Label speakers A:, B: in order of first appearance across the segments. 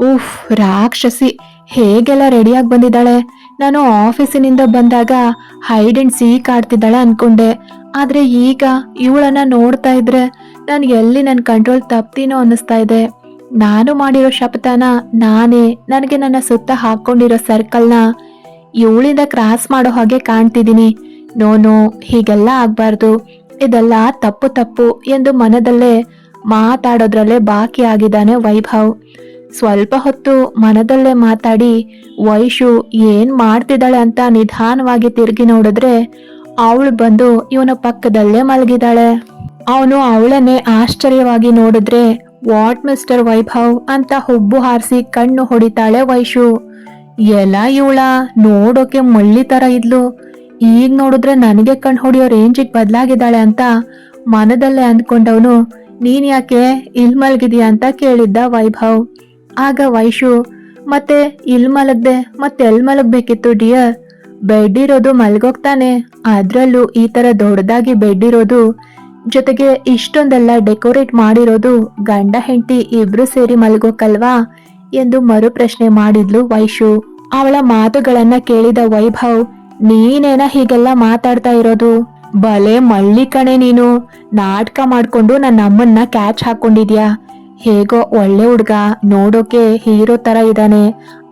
A: ಉಫ್, ರಾಕ್ಷಸಿ ಹೇಗೆಲ್ಲ ರೆಡಿಯಾಗಿ ಬಂದಿದ್ದಾಳೆ? ನಾನು ಆಫೀಸಿನಿಂದ ಬಂದಾಗ ಹೈಡ್ ಅಂಡ್ ಸೀಕ್ ಆಡ್ತಿದ್ದಾಳೆ ಅನ್ಕೊಂಡೆ. ಆದ್ರೆ ಈಗ ಇವಳನ್ನ ನೋಡ್ತಾ ಇದ್ರೆ ನಾನು ಎಲ್ಲಿ ನನ್ನ ಕಂಟ್ರೋಲ್ ತಪ್ತೀನೋ ಅನ್ನಿಸ್ತಾ ಇದೆ. ನಾನು ಮಾಡಿರೋ ಶಪಥನ ನಾನೇ, ನನಗೆ ನನ್ನ ಸುತ್ತ ಹಾಕೊಂಡಿರೋ ಸರ್ಕಲ್ನ ಇವಳಿಂದ ಕ್ರಾಸ್ ಮಾಡೋ ಹಾಗೆ ಕಾಣ್ತಿದ್ದೀನಿ. ನೋ, ಹೀಗೆಲ್ಲ ಆಗ್ಬಾರ್ದು. ಇದೆಲ್ಲ ತಪ್ಪು ತಪ್ಪು ಎಂದು ಮನದಲ್ಲೇ ಮಾತಾಡೋದ್ರಲ್ಲೇ ಬಾಕಿ ಆಗಿದ್ದಾನೆ ವೈಭವ್. ಸ್ವಲ್ಪ ಹೊತ್ತು ಮನದಲ್ಲೇ ಮಾತಾಡಿ, ವೈಶು, ಏನ್ ಮಾಡ್ತಿದ್ದಾಳೆ ಅಂತ ನಿಧಾನವಾಗಿ ತಿರುಗಿ ನೋಡಿದ್ರೆ ಅವಳು ಬಂದು ಇವನ ಪಕ್ಕದಲ್ಲೇ ಮಲಗಿದಾಳೆ ಅವನು ಅವಳನ್ನೇ ಆಶ್ಚರ್ಯವಾಗಿ ನೋಡಿದ್ರೆ, ವಾಟ್ ಮಿಸ್ಟರ್ ವೈಭವ್ ಅಂತ ಹುಬ್ಬು ಹಾರಿಸಿ ಕಣ್ಣು ಹೊಡಿತಾಳೆ ವೈಶು. ಎಲ್ಲ ಇವಳ ನೋಡೋಕೆ ಮಳ್ಳಿ ತರ ಇದ್ಲು. ಈಗ ನೋಡಿದ್ರೆ ನನಗೆ ಕಣ್ಣು ಹೊಡಿಯೋ ರೇಂಜಿಗೆ ಬದಲಾಗಿದ್ದಾಳೆ ಅಂತ ಮನದಲ್ಲೇ ಅಂದ್ಕೊಂಡವನು, ನೀನ್ ಯಾಕೆ ಇಲ್ ಮಲಗಿದ್ಯಾ? ಅಂತ ಕೇಳಿದ್ದ ವೈಭವ್. ಆಗ ವೈಶು, ಮತ್ತೆ ಇಲ್ ಮಲಗ್ದೆ, ಮತ್ತೆ ಎಲ್ ಮಲಗ್ಬೇಕಿತ್ತು ಡಿಯರ್? ಬೆಡ್ ಇರೋದು ಮಲ್ಗೋಗ್ತಾನೆ. ಅದ್ರಲ್ಲೂ ಈ ತರ ದೊಡ್ಡದಾಗಿ ಬೆಡ್ ಇರೋದು ಜೊತೆಗೆ ಇಷ್ಟೊಂದೆಲ್ಲ ಡೆಕೋರೇಟ್ ಮಾಡಿರೋದು ಗಂಡ ಹೆಂಡತಿ ಇಬ್ರು ಸೇರಿ ಮಲ್ಗೋಕಲ್ವಾ? ಎಂದು ಮರು ಪ್ರಶ್ನೆ ಮಾಡಿದ್ಲು ವೈಶು. ಅವಳ ಮಾತುಗಳನ್ನ ಕೇಳಿದ ವೈಭವ್, ನೀನೇನ ಹೀಗೆಲ್ಲ ಮಾತಾಡ್ತಾ ಇರೋದು? ಬಲೆ ಮಳ್ಳಿ ಕಣೆ ನೀನು. ನಾಟಕ ಮಾಡ್ಕೊಂಡು ನನ್ನ ಅಮ್ಮನ್ನ ಕ್ಯಾಚ್ ಹಾಕೊಂಡಿದ್ಯಾ? ಹೇಗೋ ಒಳ್ಳೆ ಹುಡ್ಗ ನೋಡೋಕೆ ಹೀರೋ ತರ ಇದ್ದಾನೆ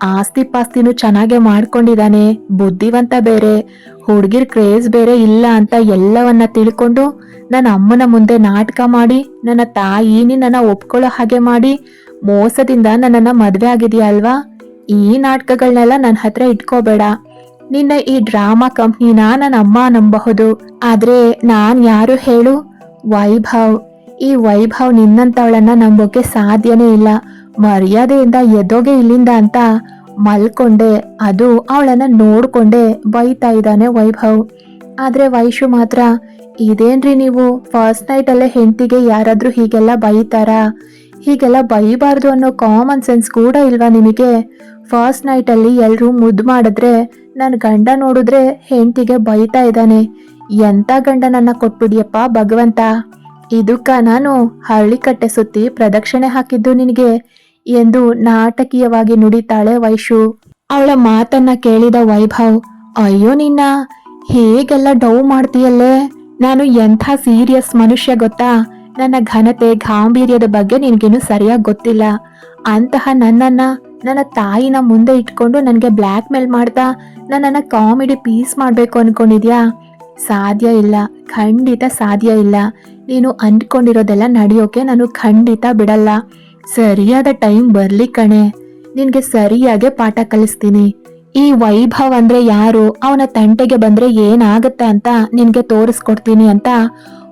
A: ಆಸ್ತಿ ಪಾಸ್ತಿನೂ ಚೆನ್ನಾಗೆ ಮಾಡ್ಕೊಂಡಿದ್ದಾನೆ ಬುದ್ಧಿವಂತ ಬೇರೆ. ಹುಡ್ಗಿರ್ ಕ್ರೇಜ್ ಬೇರೆ ಇಲ್ಲ ಅಂತ ಎಲ್ಲವನ್ನ ತಿಳ್ಕೊಂಡು ನನ್ನ ಅಮ್ಮನ ಮುಂದೆ ನಾಟಕ ಮಾಡಿ, ನನ್ನ ತಾಯಿನಿ ನನ್ನ ಒಪ್ಕೊಳ್ಳೋ ಹಾಗೆ ಮಾಡಿ, ಮೋಸದಿಂದ ನನ್ನನ್ನ ಮದುವೆ ಆಗಿದೆಯಾ ಅಲ್ವಾ? ಈ ನಾಟಕಗಳನ್ನೆಲ್ಲ ನನ್ನ ಹತ್ರ ಇಟ್ಕೋಬೇಡ. ನಿನ್ನ ಈ ಡ್ರಾಮಾ ಕಂಪ್ನಿನ ನನ್ನ ಅಮ್ಮ ನಂಬಬಹುದು ಆದ್ರೆ ನಾನು ಯಾರು ಹೇಳು? ವೈಭವ್. ಈ ವೈಭವ್ ನಿನ್ನಂತವಳನ್ನ ನಂಬೋಕೆ ಸಾಧ್ಯನೇ ಇಲ್ಲ. ಮರ್ಯಾದೆಯಿಂದ ಎದೋಗೆ ಇಲ್ಲಿಂದ ಅಂತ ಮಲ್ಕೊಂಡೆ. ಅದು ಅವಳನ್ನ ನೋಡ್ಕೊಂಡೆ. ಬೈತಾ ಇದ್ದಾನೆ ವೈಭವ್. ಆದ್ರೆ ವೈಶು ಮಾತ್ರ, ಇದೇನ್ರಿ ನೀವು? ಫಸ್ಟ್ ನೈಟ್ ಅಲ್ಲೇ ಹೆಂಡತಿಗೆ ಯಾರಾದ್ರೂ ಹೀಗೆಲ್ಲ ಬೈತಾರಾ? ಹೀಗೆಲ್ಲ ಬೈಬಾರ್ದು ಅನ್ನೋ ಕಾಮನ್ ಸೆನ್ಸ್ ಕೂಡ ಇಲ್ವಾ ನಿಮಗೆ? ಫಸ್ಟ್ ನೈಟ್ ಅಲ್ಲಿ ಎಲ್ರೂ ಮುದ್ದು ಮಾಡಿದ್ರೆ ನನ್ನ ಗಂಡ ನೋಡಿದ್ರೆ ಹೆಂಡತಿಗೆ ಬೈತಾ ಇದ್ದಾನೆ. ಎಂತ ಗಂಡನನ್ನ ಕೊಟ್ಬಿಡಿಯಪ್ಪ ಭಗವಂತ? ಇದಕ್ಕ ನಾನು ಹಳ್ಳಿ ಕಟ್ಟೆ ಸುತ್ತಿ ಪ್ರದಕ್ಷಿಣೆ ಹಾಕಿದ್ದು ನಿನಗೆ ಎಂದು ನಾಟಕೀಯವಾಗಿ ನುಡಿತಾಳೆ ವೈಶು. ಅವಳ ಮಾತನ್ನ ಕೇಳಿದ ವೈಭವ್, ಅಯ್ಯೋ ನಿನ್ನ, ಹೇಗೆಲ್ಲ ಡೌ ಮಾಡ್ತೀಯಲ್ಲೇ? ನಾನು ಎಂಥ ಸೀರಿಯಸ್ ಮನುಷ್ಯ ಗೊತ್ತಾ? ನನ್ನ ಘನತೆ ಗಾಂಭೀರ್ಯದ ಬಗ್ಗೆ ನಿನಗೇನು ಸರಿಯಾಗಿ ಗೊತ್ತಿಲ್ಲ. ಅಂತಹ ನನ್ನನ್ನ, ನನ್ನ ತಾಯಿನ ಮುಂದೆ ಇಟ್ಕೊಂಡು ನನಗೆ ಬ್ಲ್ಯಾಕ್ ಮೇಲ್ ಮಾಡ್ತಾ ನನ್ನನ್ನ ಕಾಮಿಡಿ ಪೀಸ್ ಮಾಡಬೇಕು ಅನ್ಕೊಂಡಿದ್ಯಾ? ಸಾಧ್ಯ ಇಲ್ಲ, ಖಂಡಿತ ಸಾಧ್ಯ ಇಲ್ಲ. ನೀನು ಅಂದ್ಕೊಂಡಿರೋದೆಲ್ಲ ನಡೆಯೋಕೆ ನಾನು ಖಂಡಿತ ಬಿಡಲ್ಲ. ಸರಿಯಾದ ಟೈಮ್ ಬರಲಿ ಕಣೆ. ನಿನಗೆ ಸರಿಯಾಗಿ ಪಾಠ ಕಲಿಸ್ತೀನಿ. ಈ ವೈಭವ್ ಅಂದ್ರೆ ಯಾರು, ಅವನ ತಂಟೆಗೆ ಬಂದ್ರೆ ಏನಾಗತ್ತೆ ಅಂತ ನಿನಗೆ ತೋರಿಸ್ಕೊಡ್ತೀನಿ ಅಂತ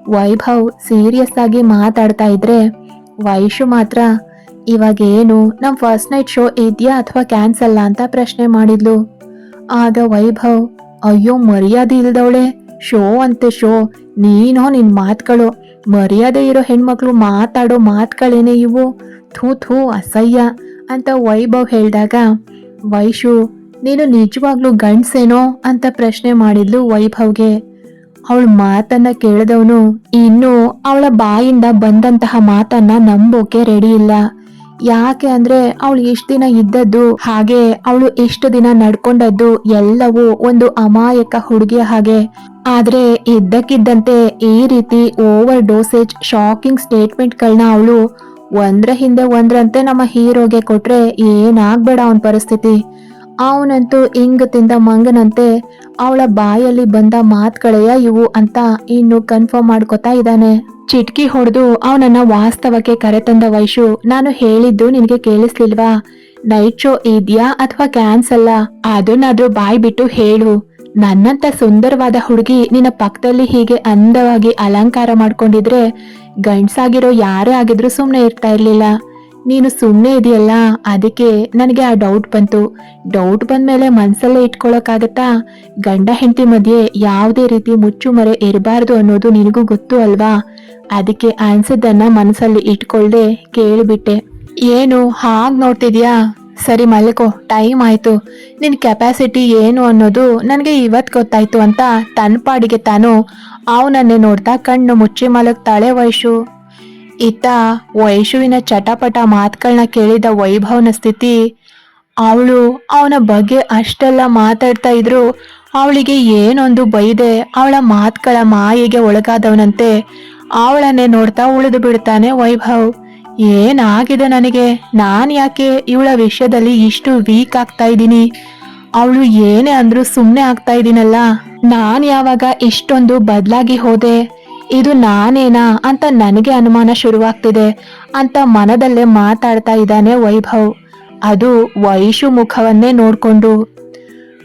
A: ವೈಭವ್ ಸೀರಿಯಸ್ ಆಗಿ ಮಾತಾಡ್ತಾ ಇದ್ರೆ ವೈಶು ಮಾತ್ರ ಇವಾಗ ಏನು ನಮ್ ಫಸ್ಟ್ ನೈಟ್ ಶೋ ಇದೆಯಾ ಅಥವಾ ಕ್ಯಾನ್ಸಲ್ಲ ಅಂತ ಪ್ರಶ್ನೆ ಮಾಡಿದ್ಲು. ಆಗ ವೈಭವ್, ಅಯ್ಯೋ, ಮರ್ಯಾದೆ ಇಲ್ದವಳೆ. ಶೋ ಅಂತೆ ಶೋ, ನೀನೋ ನಿನ್ ಮಾತುಗಳು, ಮರ್ಯಾದೆ ಇರೋ ಹೆಣ್ಮಕ್ಳು ಮಾತಾಡೋ ಮಾತುಗಳೇನೆ ಇವು? ಥೂ ಥೂ, ಅಸಹ್ಯ ಅಂತ ವೈಭವ್ ಹೇಳಿದಾಗ, ವೈಶು, ನೀನು ನಿಜವಾಗ್ಲೂ ಗಂಡ್ಸೇನೋ ಅಂತ ಪ್ರಶ್ನೆ ಮಾಡಿದ್ಲು ವೈಭವ್ಗೆ. ಅವಳ ಮಾತನ್ನ ಕೇಳಿದವನು, ಇನ್ನು ಅವಳ ಬಾಯಿಂದ ಬಂದಂತಹ ಮಾತನ್ನ ನಂಬೋಕೆ ರೆಡಿ ಇಲ್ಲ. ಯಾಕೆ ಅಂದ್ರೆ ಅವಳು ಎಷ್ಟು ದಿನ ಇದ್ದದ್ದು, ಹಾಗೆ ಅವಳು ಎಷ್ಟು ದಿನ ನಡ್ಕೊಂಡದ್ದು ಎಲ್ಲವೂ ಒಂದು ಅಮಾಯಕ ಹುಡುಗಿಯ ಹಾಗೆ. ಆದ್ರೆ ಇದ್ದಕ್ಕಿದ್ದಂತೆ ಈ ರೀತಿ ಓವರ್ ಡೋಸೇಜ್ ಶಾಕಿಂಗ್ ಸ್ಟೇಟ್ಮೆಂಟ್ಗಳನ್ನ ಅವಳು ಒಂದ್ರ ಹಿಂದೆ ಒಂದ್ರಂತೆ ನಮ್ಮ ಹೀರೋಗೆ ಕೊಟ್ರೆ ಏನಾಗ್ಬೇಡ ಅವನ ಪರಿಸ್ಥಿತಿ. ಅವನಂತೂ ಇಂಗ್ ತಿಂದ ಮಂಗನಂತೆ ಅವಳ ಬಾಯಲ್ಲಿ ಬಂದ ಮಾತುಗಳೆಯ ಇವು ಅಂತ ಇನ್ನು ಕನ್ಫರ್ಮ್ ಮಾಡ್ಕೊತಾ ಇದ್ದಾನೆ. ಚಿಟ್ಕಿ ಹೊಡೆದು ಅವನನ್ನ ವಾಸ್ತವಕ್ಕೆ ಕರೆತಂದ ವೈಶು, ನಾನು ಹೇಳಿದ್ದು ನಿನಗೆ ಕೇಳಿಸ್ಲಿಲ್ವಾ? ನೈಟ್ ಶೋ ಇದ್ಯಾ ಅಥವಾ ಕ್ಯಾನ್ಸಲ್ಲ ಅದನ್ನಾದ್ರೂ ಬಾಯ್ ಬಿಟ್ಟು ಹೇಳು. ನನ್ನಂತ ಸುಂದರವಾದ ಹುಡುಗಿ ನಿನ್ನ ಪಕ್ಕದಲ್ಲಿ ಹೀಗೆ ಅಂದವಾಗಿ ಅಲಂಕಾರ ಮಾಡ್ಕೊಂಡಿದ್ರೆ ಗಂಡ್ಸಾಗಿರೋ ಯಾರೇ ಆಗಿದ್ರು ಸುಮ್ಮನೆ ಇರ್ತಾ ಇರ್ಲಿಲ್ಲ. ನೀನು ಸುಮ್ಮನೆ ಇದೆಯಲ್ಲ? ಅದಕ್ಕೆ ನನಗೆ ಆ ಡೌಟ್ ಬಂತು. ಡೌಟ್ ಬಂದ್ಮೇಲೆ ಮನಸ್ಸಲ್ಲೇ ಇಟ್ಕೊಳಕ್ಕಾಗತ್ತಾ? ಗಂಡ ಹೆಂಡತಿ ಮಧ್ಯೆ ಯಾವುದೇ ರೀತಿ ಮುಚ್ಚುಮರೆ ಇರಬಾರ್ದು ಅನ್ನೋದು ನಿನಗೂ ಗೊತ್ತು ಅಲ್ವಾ? ಅದಕ್ಕೆ ಅನ್ಸದನ್ನ ಮನಸ್ಸಲ್ಲಿ ಇಟ್ಕೊಳ್ದೆ ಕೇಳಿಬಿಟ್ಟೆ. ಏನು, ಹಾಗ್ ನೋಡ್ತಿದ್ಯಾ? ಸರಿ ಮಲ್ಕೋ, ಟೈಮ್ ಆಯ್ತು. ನಿನ್ ಕೆಪಾಸಿಟಿ ಏನು ಅನ್ನೋದು ನನಗೆ ಇವತ್ ಗೊತ್ತಾಯ್ತು ಅಂತ ತನ್ನ ಪಾಡಿಗೆ ತಾನು ಅವನನ್ನೇ ನೋಡ್ತಾ ಕಣ್ಣು ಮುಚ್ಚಿ ಮಲಗ್ತಾಳೆ ವೈಶು. ಇತ್ತ ವೈಶುವಿನ ಚಟಪಟ ಮಾತುಗಳನ್ನ ಕೇಳಿದ ವೈಭವನ ಸ್ಥಿತಿ, ಅವಳು ಅವನ ಬಗ್ಗೆ ಅಷ್ಟೆಲ್ಲ ಮಾತಾಡ್ತಾ ಇದ್ರು, ಅವಳಿಗೆ ಏನೊಂದು ಬೈದೆ, ಅವಳ ಮಾತುಗಳ ಮಾಯಿಗೆ ಒಳಗಾದವನಂತೆ ಅವಳನ್ನೇ ನೋಡ್ತಾ ಉಳಿದು ಬಿಡ್ತಾನೆ ವೈಭವ್. ಏನಾಗಿದೆ ನನಗೆ? ನಾನು ಯಾಕೆ ಇವಳ ವಿಷಯದಲ್ಲಿ ಇಷ್ಟು ವೀಕ್ ಆಗ್ತಾ ಇದ್ದೀನಿ? ಅವಳು ಏನೇ ಅಂದ್ರೂ ಸುಮ್ಮನೆ ಆಗ್ತಾ ಇದ್ದೀನಲ್ಲ, ನಾನು ಯಾವಾಗ ಇಷ್ಟೊಂದು ಬದಲಾಗಿ ಹೋದೆ? ಇದು ನಾನೇನಾ ಅಂತ ನನಗೆ ಅನುಮಾನ ಶುರುವಾಗ್ತಿದೆ ಅಂತ ಮನದಲ್ಲೇ ಮಾತಾಡ್ತಾ ಇದ್ದಾನೆ ವೈಭವ್. ಅದು ವೈಶು ಮುಖವನ್ನೇ ನೋಡ್ಕೊಂಡು.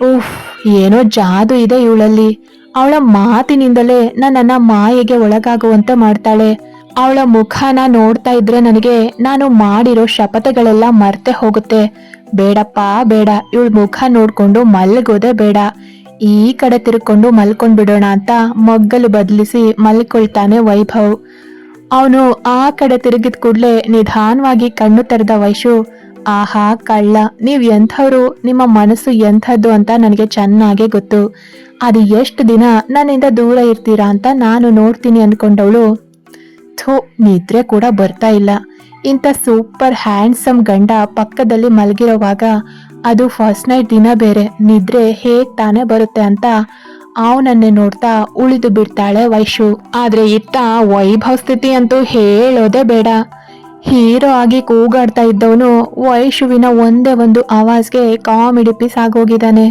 A: ಉಫ್, ಏನೋ ಜಾದು ಇದೆ ಇವಳಲ್ಲಿ. ಅವಳ ಮಾತಿನಿಂದಲೇ ನನ್ನನ್ನ ಮಾಯೆಗೆ ಒಳಗಾಗುವಂತೆ ಮಾಡ್ತಾಳೆ. ಅವಳ ಮುಖನ ನೋಡ್ತಾ ಇದ್ರೆ ನನಗೆ ನಾನು ಮಾಡಿರೋ ಶಪಥಗಳೆಲ್ಲ ಮರ್ತೆ ಹೋಗುತ್ತೆ. ಬೇಡಪ್ಪ, ಬೇಡ. ಇವಳ ಮುಖ ನೋಡ್ಕೊಂಡು ಮಲ್ಗೋದೆ ಬೇಡ. ಈ ಕಡೆ ತಿರ್ಕೊಂಡು ಮಲ್ಕೊಂಡ್ ಬಿಡೋಣ ಅಂತ ಮಗ್ಗಲು ಬದಲಿಸಿ ಮಲ್ಕೊಳ್ತಾನೆ ವೈಭವ್. ಅವನು ಆ ಕಡೆ ತಿರುಗಿದ ಕೂಡ್ಲೆ ನಿಧಾನವಾಗಿ ಕಣ್ಣು ತೆರೆದ ವೈಶು, ಆಹಾ ಕಳ್ಳ, ನೀವು ಎಂಥವ್ರು? ನಿಮ್ಮ ಮನಸ್ಸು ಎಂಥದ್ದು ಅಂತ ನನಗೆ ಚೆನ್ನಾಗೇ ಗೊತ್ತು. ಅದು ಎಷ್ಟು ದಿನ ನನ್ನಿಂದ ದೂರ ಇರ್ತೀರಾ ಅಂತ ನಾನು ನೋಡ್ತೀನಿ ಅಂದ್ಕೊಂಡವಳು ಥೂ, ನಿದ್ರೆ ಕೂಡ ಬರ್ತಾ ಇಲ್ಲ. ಇಂಥ ಸೂಪರ್ ಹ್ಯಾಂಡ್ಸಮ್ ಗಂಡ ಪಕ್ಕದಲ್ಲಿ ಮಲಗಿರೋವಾಗ ಅದು ಫಸ್ಟ್ ನೈಟ್ ದಿನ ಬೇರೆ, ನಿದ್ರೆ ಹೇಗ್ ತಾನೇ ಬರುತ್ತೆ ಅಂತ ಅವನನ್ನೇ ನೋಡ್ತಾ ಉಳಿದು ಬಿಡ್ತಾಳೆ ವೈಶು. ಆದ್ರೆ ಇತ್ತ ವೈಭವ್ ಸ್ಥಿತಿ ಅಂತೂ ಹೇಳೋದೇ ಬೇಡ. ಹೀರೋ ಆಗಿ ಕೂಗಾಡ್ತಾ ಇದ್ದವನು ವೈಶುವಿನ ಒಂದೇ ಒಂದು ಆವಾಜ್ಗೆ ಕಾಮಿಡಿ ಪೀಸ್ ಆಗೋಗಿದ್ದಾನೆ.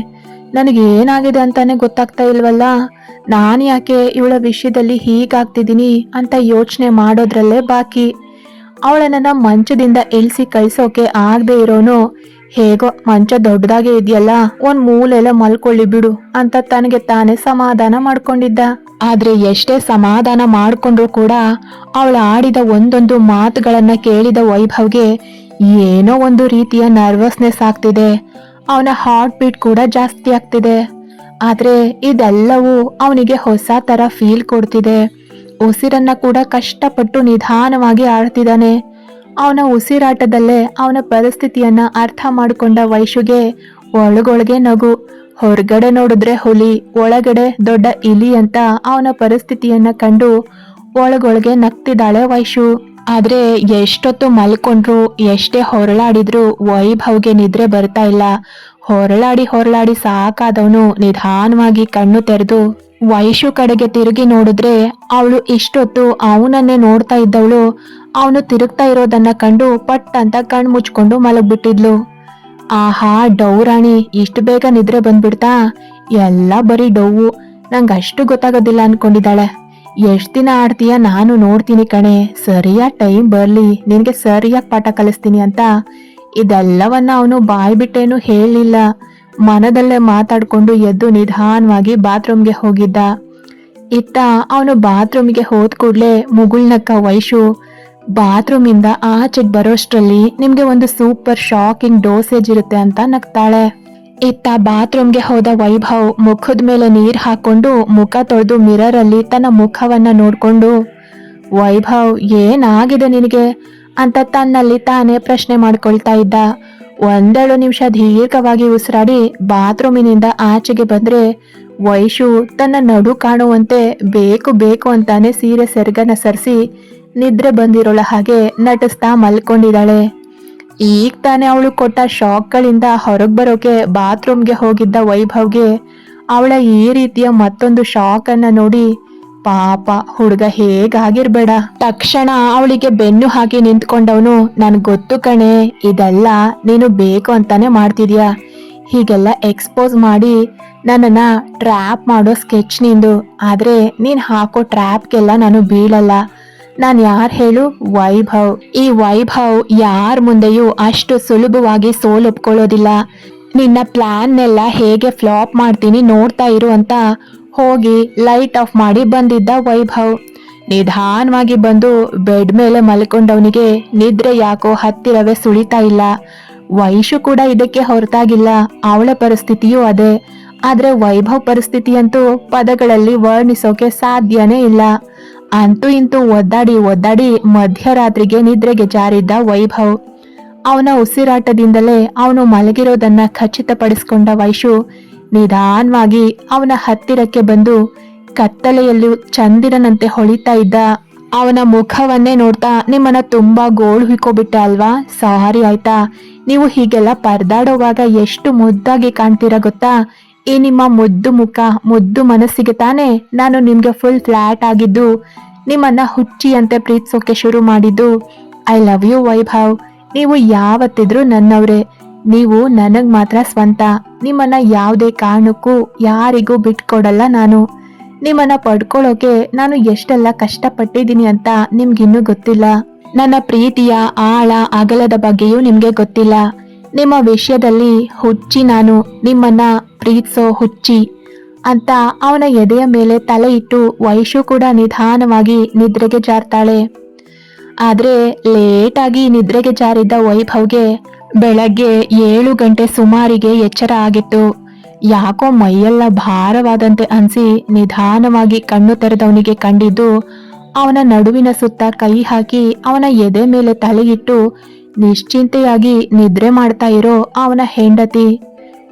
A: ನನಗೆ ಏನಾಗಿದೆ ಅಂತಾನೆ ಗೊತ್ತಾಗ್ತಾ ಇಲ್ವಲ್ಲ? ನಾನು ಯಾಕೆ ಇವಳ ವಿಷಯದಲ್ಲಿ ಹೀಗಾಗ್ತಿದ್ದೀನಿ ಅಂತ ಯೋಚನೆ ಮಾಡೋದ್ರಲ್ಲೇ ಬಾಕಿ. ಅವಳನ್ನ ಮಂಚದಿಂದ ಇಳಿಸಿ ಕಳಿಸೋಕೆ ಆಗದೆ ಇರೋನು ಹೇಗೋ ಮಂಚ ದೊಡ್ಡದಾಗೆ ಇದೆಯಲ್ಲ, ಒಂದ್ ಮೂಲೆಲ್ಲ ಮಲ್ಕೊಳ್ಳಿ ಬಿಡು ಅಂತ ತನಗೆ ತಾನೇ ಸಮಾಧಾನ ಮಾಡ್ಕೊಂಡಿದ್ದ. ಆದ್ರೆ ಎಷ್ಟೇ ಸಮಾಧಾನ ಮಾಡ್ಕೊಂಡ್ರು ಕೂಡ ಅವಳು ಆಡಿದ ಒಂದೊಂದು ಮಾತುಗಳನ್ನ ಕೇಳಿದ ವೈಭವ್ಗೆ ಏನೋ ಒಂದು ರೀತಿಯ ನರ್ವಸ್ನೆಸ್ ಆಗ್ತಿದೆ. ಅವನ ಹಾರ್ಟ್ ಬೀಟ್ ಕೂಡ ಜಾಸ್ತಿ ಆಗ್ತಿದೆ. ಆದ್ರೆ ಇದೆಲ್ಲವೂ ಅವನಿಗೆ ಹೊಸ ತರ ಫೀಲ್ ಕೊಡ್ತಿದೆ. ಉಸಿರನ್ನ ಕೂಡ ಕಷ್ಟಪಟ್ಟು ನಿಧಾನವಾಗಿ ಆಡ್ತಿದ್ದಾನೆ ಅವನ ಉಸಿರಾಟದಲ್ಲೇ ಅವನ ಪರಿಸ್ಥಿತಿಯನ್ನ ಅರ್ಥ ಮಾಡಿಕೊಂಡ ವೈಶುಗೆ ಒಳಗೊಳಗೆ ನಗು. ಹೊರಗಡೆ ನೋಡಿದ್ರೆ ಹುಲಿ, ಒಳಗಡೆ ದೊಡ್ಡ ಇಲಿ ಅಂತ ಅವನ ಪರಿಸ್ಥಿತಿಯನ್ನ ಕಂಡು ಒಳಗೊಳಗೆ ನಗ್ತಿದ್ದಾಳೆ ವೈಶು. ಆದ್ರೆ ಎಷ್ಟೊತ್ತು ಮಲ್ಕೊಂಡ್ರು, ಎಷ್ಟೇ ಹೊರಳಾಡಿದ್ರು ವೈಭವ್ಗೆ ನಿದ್ರೆ ಬರ್ತಾ ಇಲ್ಲ. ಹೊರಳಾಡಿ ಹೊರಳಾಡಿ ಸಾಕಾದವನು ನಿಧಾನವಾಗಿ ಕಣ್ಣು ತೆರೆದು ವೈಶು ಕಡೆಗೆ ತಿರುಗಿ ನೋಡಿದ್ರೆ ಅವಳು ಇಷ್ಟೊತ್ತು ಅವನನ್ನೇ ನೋಡ್ತಾ ಇದ್ದವಳು. ಅವನು ತಿರುಗ್ತಾ ಇರೋದನ್ನ ಕಂಡು ಪಟ್ ಅಂತ ಕಣ್ ಮುಚ್ಕೊಂಡು ಮಲಗ್ಬಿಟ್ಟಿದ್ಲು. ಆಹಾ ಡೌರಾಣಿ ಇಷ್ಟು ಬೇಗ ನಿದ್ರೆ ಬಂದ್ಬಿಡ್ತಾ? ಎಲ್ಲ ಬರೀ ಡೌವು. ನಂಗೆ ಅಷ್ಟು ಗೊತ್ತಾಗೋದಿಲ್ಲ ಅನ್ಕೊಂಡಿದ್ದಾಳೆ. ಎಷ್ಟು ದಿನ ಆಡ್ತೀಯ ನಾನು ನೋಡ್ತೀನಿ ಕಣೆ. ಸರಿಯಾದ ಟೈಮ್ ಬರ್ಲಿ. ನಿನಗೆ ಸರಿಯಾಗಿ ಪಾಠ ಕಲಿಸ್ತೀನಿ ಅಂತ. ಇದೆಲ್ಲವನ್ನ ಅವನು ಬಾಯ್ ಬಿಟ್ಟೇನು ಹೇಳಲಿಲ್ಲ. ಮನದಲ್ಲೇ ಮಾತಾಡ್ಕೊಂಡು ಎದ್ದು ನಿಧಾನವಾಗಿ ಬಾತ್ರೂಮ್ಗೆ ಹೋಗಿದ್ದ. ಇತ್ತ ಅವನು ಬಾತ್ರೂಮ್ಗೆ ಹೋದ ಕೂಡಲೇ ಮುಗುಳ್ನಕ್ಕ ವೈಶು ಬಾತ್ರೂಮಿಂದ ಆಚೆಗೆ ಬರೋಷ್ಟ್ರಲ್ಲಿ ನಿಮ್ಗೆ ಒಂದು ಸೂಪರ್ ಶಾಕಿಂಗ್ ಡೋಸೇಜ್ ಇರುತ್ತೆ ಅಂತ ನಗ್ತಾಳೆ. ಇತ್ತ ಬಾತ್ರೂಮ್ಗೆ ಹೋದ ವೈಭವ್ ಮುಖದ ಮೇಲೆ ನೀರ್ ಹಾಕೊಂಡು ಮುಖ ತೊಳೆದು ಮಿರರ್ ಅಲ್ಲಿ ತನ್ನ ಮುಖವನ್ನ ನೋಡ್ಕೊಂಡು, ವೈಭವ್, ಏನಾಗಿದೆ ನಿನಗೆ? ಅಂತ ತನ್ನಲ್ಲಿ ತಾನೇ ಪ್ರಶ್ನೆ ಮಾಡ್ಕೊಳ್ತಾ ಇದ್ದ. ಒಂದೆರಡು ನಿಮಿಷ ದೀರ್ಘವಾಗಿ ಉಸಿರಾಡಿ ಬಾತ್ರೂಮಿನಿಂದ ಆಚೆಗೆ ಬಂದ್ರೆ, ವೈಶು, ತನ್ನ ನಡು ಕಾಣುವಂತೆ ಬೇಕು ಬೇಕು ಅಂತಾನೆ ಸೀರೆ ಸೆರ್ಗನ ಸರಿಸಿ ನಿದ್ರೆ ಬಂದಿರೋಳ ಹಾಗೆ ನಟಿಸ್ತಾ ಮಲ್ಕೊಂಡಿದ್ದಾಳೆ. ಈಗ ತಾನೇ ಅವಳು ಕೊಟ್ಟ ಶಾಕ್ಗಳಿಂದ ಹೊರಗೆ ಬರೋಕೆ ಬಾತ್ರೂಮ್ಗೆ ಹೋಗಿದ್ದ ವೈಭವ್ಗೆ ಅವಳ ಈ ರೀತಿಯ ಮತ್ತೊಂದು ಶಾಕ್ ಅನ್ನ ನೋಡಿ ಪಾಪ ಹುಡುಗ ಹೇಗಾಗಿರ್ಬೇಡ. ತಕ್ಷಣ ಅವಳಿಗೆ ಬೆನ್ನು ಹಾಕಿ ನಿಂತ್ಕೊಂಡವನು ನನ್ಗೆ ಗೊತ್ತು ಕಣೆ, ಇದೆಲ್ಲ ನೀನು ಬೇಕು ಅಂತಾನೆ ಮಾಡ್ತಿದ್ಯಾ? ಹೀಗೆಲ್ಲ ಎಕ್ಸ್ಪೋಸ್ ಮಾಡಿ ನನ್ನನ್ನ ಟ್ರ್ಯಾಪ್ ಮಾಡೋ ಸ್ಕೆಚ್ ನಿಂದು. ಆದ್ರೆ ನೀನ್ ಹಾಕೋ ಟ್ರ್ಯಾಪ್ಗೆಲ್ಲ ನಾನು ಬೀಳಲ್ಲ. ನಾನ್ ಯಾರ್ ಹೇಳು? ವೈಭವ್. ಈ ವೈಭವ್ ಯಾರ ಮುಂದೆಯೂ ಅಷ್ಟು ಸುಲಭವಾಗಿ ಸೋಲೊಪ್ಕೊಳ್ಳೋದಿಲ್ಲ. ನಿನ್ನ ಪ್ಲಾನ್ನೆಲ್ಲ ಹೇಗೆ ಫ್ಲಾಪ್ ಮಾಡ್ತೀನಿ ನೋಡ್ತಾ ಇರು ಅಂತ ಹೋಗಿ ಲೈಟ್ ಆಫ್ ಮಾಡಿ ಬಂದಿದ್ದ ವೈಭವ್. ನಿಧಾನವಾಗಿ ಬಂದು ಬೆಡ್ ಮೇಲೆ ಮಲ್ಕೊಂಡವನಿಗೆ ನಿದ್ರೆ ಯಾಕೋ ಹತ್ತಿರವೇ ಸುಳಿತಾ ಇಲ್ಲ. ವಯಸ್ಸು ಕೂಡ ಇದಕ್ಕೆ ಹೊರತಾಗಿಲ್ಲ. ಅವಳ ಪರಿಸ್ಥಿತಿಯೂ ಅದೇ. ಆದ್ರೆ ವೈಭವ್ ಪರಿಸ್ಥಿತಿಯಂತೂ ಪದಗಳಲ್ಲಿ ವರ್ಣಿಸೋಕೆ ಸಾಧ್ಯನೇ ಇಲ್ಲ. ಅಂತೂ ಇಂತೂ ಒದ್ದಾಡಿ ಒದ್ದಾಡಿ ಮಧ್ಯರಾತ್ರಿಗೆ ನಿದ್ರೆಗೆ ಜಾರಿದ್ದ ವೈಭವ್. ಅವನ ಉಸಿರಾಟದಿಂದಲೇ ಅವನು ಮಲಗಿರೋದನ್ನ ಖಚಿತಪಡಿಸಿಕೊಂಡ ವೈಶು ನಿಧಾನವಾಗಿ ಅವನ ಹತ್ತಿರಕ್ಕೆ ಬಂದು ಕತ್ತಲೆಯಲ್ಲೂ ಚಂದಿರನಂತೆ ಹೊಳಿತಾ ಇದ್ದ ಅವನ ಮುಖವನ್ನೇ ನೋಡ್ತಾ ನಿಮ್ಮನ್ನ ತುಂಬಾ ಗೋಳು ಹುಯ್ಕೊಬಿಟ್ಟೆ ಅಲ್ವಾ? ಸಾರಿ ಆಯ್ತಾ, ನೀವು ಹೀಗೆಲ್ಲ ಪರದಾಡುವಾಗ ಎಷ್ಟು ಮುದ್ದಾಗಿ ಕಾಣ್ತೀರಾ ಗೊತ್ತಾ? ಈ ನಿಮ್ಮ ಮುದ್ದು ಮುಖ, ಮುದ್ದು ಮನಸ್ಸಿಗೆ ತಾನೇ ನಾನು ನಿಮ್ಗೆ ಫುಲ್ ಫ್ಲಾಟ್ ಆಗಿದ್ದು, ನಿಮ್ಮನ್ನ ಹುಚ್ಚಿಯಂತೆ ಪ್ರೀತಿಸೋಕೆ ಶುರು ಮಾಡಿದ್ದು. I love you Vaibhav. ನೀವು ಯಾವತ್ತಿದ್ರೂ ನನ್ನವ್ರೆ. ನೀವು ನನಗ್ ಮಾತ್ರ ಸ್ವಂತ. ನಿಮ್ಮನ್ನ ಯಾವುದೇ ಕಾರಣಕ್ಕೂ ಯಾರಿಗೂ ಬಿಟ್ಕೊಡಲ್ಲ ನಾನು. ನಿಮ್ಮನ್ನ ಪಡ್ಕೊಳ್ಳೋಕೆ ನಾನು ಎಷ್ಟೆಲ್ಲ ಕಷ್ಟಪಟ್ಟಿದ್ದೀನಿ ಅಂತ ನಿಮ್ಗಿನ್ನೂ ಗೊತ್ತಿಲ್ಲ. ನನ್ನ ಪ್ರೀತಿಯ ಆಳ, ಅಗಲದ ಬಗ್ಗೆಯೂ ನಿಮ್ಗೆ ಗೊತ್ತಿಲ್ಲ. ನಿಮ್ಮ ವಿಷಯದಲ್ಲಿ ಹುಚ್ಚಿ ನಾನು ನಿಮ್ಮನ್ನ ಪ್ರೀತಿಸೋ ಹುಚ್ಚಿ ಅಂತ ಅವನ ಎದೆಯ ಮೇಲೆ ತಲೆ ಇಟ್ಟು ವಯಸ್ಸು ಕೂಡ ನಿಧಾನವಾಗಿ ನಿದ್ರೆಗೆ ಜಾರ್ತಾಳೆ. ಆದ್ರೆ ಲೇಟಾಗಿ ನಿದ್ರೆಗೆ ಜಾರಿದ್ದ ವೈಭವ್ಗೆ ಬೆಳಗ್ಗೆ ಏಳು ಗಂಟೆ ಸುಮಾರಿಗೆ ಎಚ್ಚರ ಆಗಿತ್ತು. ಯಾಕೋ ಮೈಯೆಲ್ಲ ಭಾರವಾದಂತೆ ಅನ್ಸಿ ನಿಧಾನವಾಗಿ ಕಣ್ಣು ತೆರೆದವನಿಗೆ ಕಂಡಿದ್ದು ಅವನ ನಡುವಿನ ಸುತ್ತ ಕೈ ಹಾಕಿ ಅವನ ಎದೆ ಮೇಲೆ ತಲೆಯಿಟ್ಟು ನಿಶ್ಚಿಂತೆಯಾಗಿ ನಿದ್ರೆ ಮಾಡ್ತಾ ಇರೋ ಅವನ ಹೆಂಡತಿ.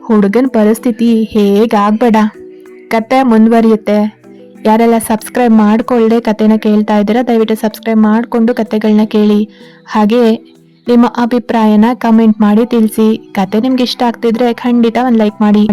A: ಹುಡುಗನ ಪರಿಸ್ಥಿತಿ ಹೇಗಾಗ್ಬೇಡ ಕತೆ ಮುಂದುವರಿಯುತ್ತೆ. ಯಾರೆಲ್ಲ ಸಬ್ಸ್ಕ್ರೈಬ್ ಮಾಡಿಕೊಳ್ಳದೆ ಕತೆನ ಕೇಳ್ತಾ ಇದ್ದೀರಾ, ದಯವಿಟ್ಟು ಸಬ್ಸ್ಕ್ರೈಬ್ ಮಾಡಿಕೊಂಡು ಕತೆಗಳನ್ನ ಕೇಳಿ. ಹಾಗೆ ನಿಮ್ಮ ಅಭಿಪ್ರಾಯನ ಕಮೆಂಟ್ ಮಾಡಿ ತಿಳಿಸಿ. ಕತೆ ನಿಮ್ಗೆ ಇಷ್ಟ ಆಗ್ತಿದ್ರೆ ಖಂಡಿತ ಒಂದು ಲೈಕ್ ಮಾಡಿ.